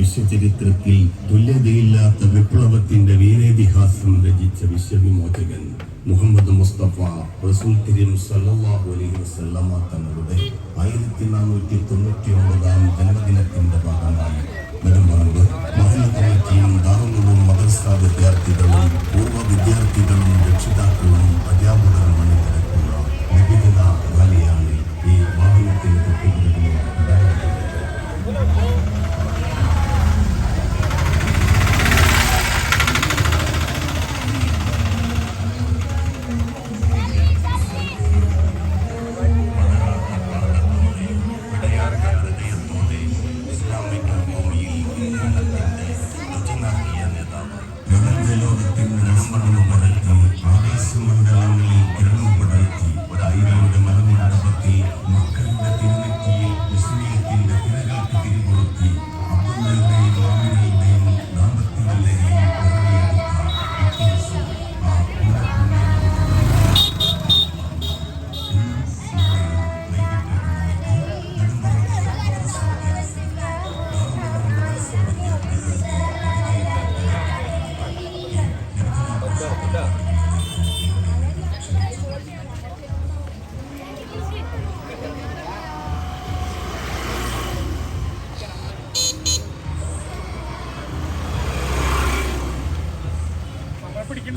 വിശ്വചരിത്രത്തിൽ തുല്യതയില്ലാത്ത വിപ്ലവത്തിന്റെ വീരേതിഹാസം രചിച്ച വിശ്വവിമോചകൻ മുഹമ്മദ് മുസ്തഫ റസൂൽ കരീം സല്ലാഹു അലൈഹി വസ്ലമ തങ്ങളുടെ ആയിരത്തി നാനൂറ്റി തൊണ്ണൂറ്റി ഒമ്പതാം ജന്മദിനത്തിന്റെ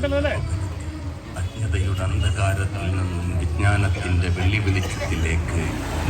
പിടിക്കണ്ടല്ലോ അല്ലേ അജ്ഞതയുടെ അന്ധകാരത്തിൽ നിന്നും വിജ്ഞാനത്തിന്റെ വെള്ളി വെളിച്ചത്തിലേക്ക്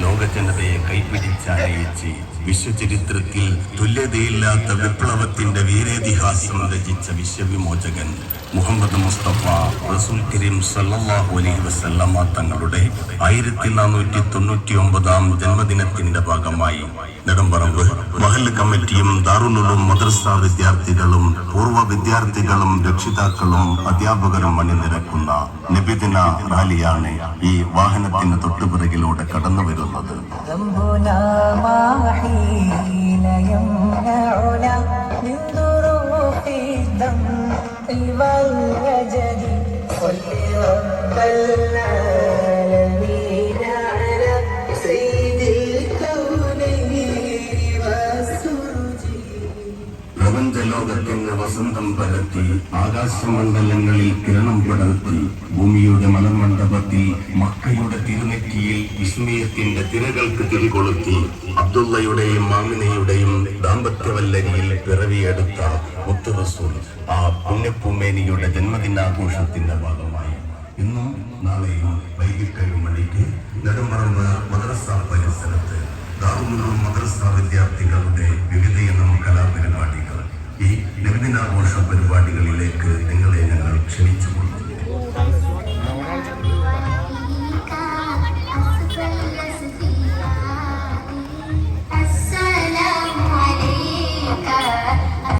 ലോകജനതയെ കൈപിടിച്ചയച്ച് വിശ്വചരിത്രത്തിൽ തുല്യതയില്ലാത്ത വിപ്ലവത്തിന്റെ വീരേതിഹാസം രചിച്ച വിശ്വവിമോചകൻ മുഹമ്മദ് മുസ്തഫ റസൂൽ കരീം സല്ലാഹു അലൈഹി വസല്ലമ തങ്ങളുടെ ആയിരത്തി നാനൂറ്റി തൊണ്ണൂറ്റി ഒമ്പതാം ജന്മദിനത്തിന്റെ ഭാഗമായി നെടുമ്പറമ്പ് മഹൽ കമ്മിറ്റിയും ദാറുലുലും മദ്രസ വിദ്യാർത്ഥികളും പൂർവ വിദ്യാർത്ഥികളും രക്ഷിതാക്കളും അധ്യാപകരും അണിനിരക്കുന്ന നബിദിന റാലിയാണ് ഈ വാഹനത്തിന് തൊട്ടുപിറകിലൂടെ കടന്നു വരുന്നത് ذنبنا ما حين വസന്തം പരത്തി ആകാശമണ്ഡലങ്ങളിൽ കിരണം പടർത്തി ഭൂമിയുടെ മലമണ്ഡപത്തിൽ മക്കയുടെ തിരുനെറ്റിയിൽ വിസ്മയത്തിന്റെ തിരകൾക്ക് തിരികൊളുത്തി അബ്ദുള്ളയുടെയും മാമിനയുടെയും ദാമ്പത്യവല്ലരിയിൽ പിറവിയെടുത്ത മുത്തുറസൂൽ ആ പുണ്യപ്പൂമേനിയുടെ ജന്മദിനാഘോഷത്തിന്റെ ഭാഗമായി. ഇന്നും നാളെയും വൈകിട്ട് മണിക്ക് നെടുമറമ്പ് മദ്രസ പരിസരത്ത് ദാറുമുള്ള മദ്രസ വിദ്യാർത്ഥികളുടെ വിവിധ ഇനം കലാപരിപാടികൾ ഈ നബിദിനാഘോഷ പരിപാടികളിലേക്ക്